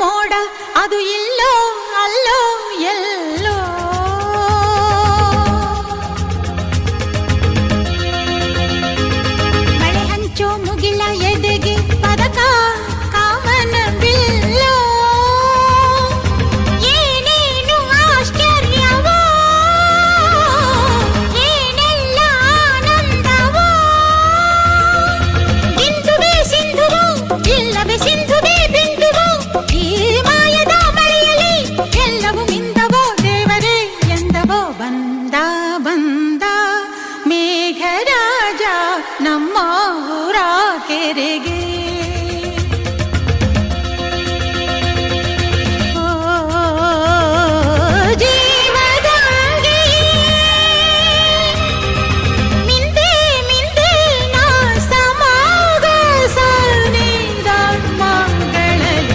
ಮೋಡ ನಮ್ಮ ಊರ ಕೆರೆಗೆ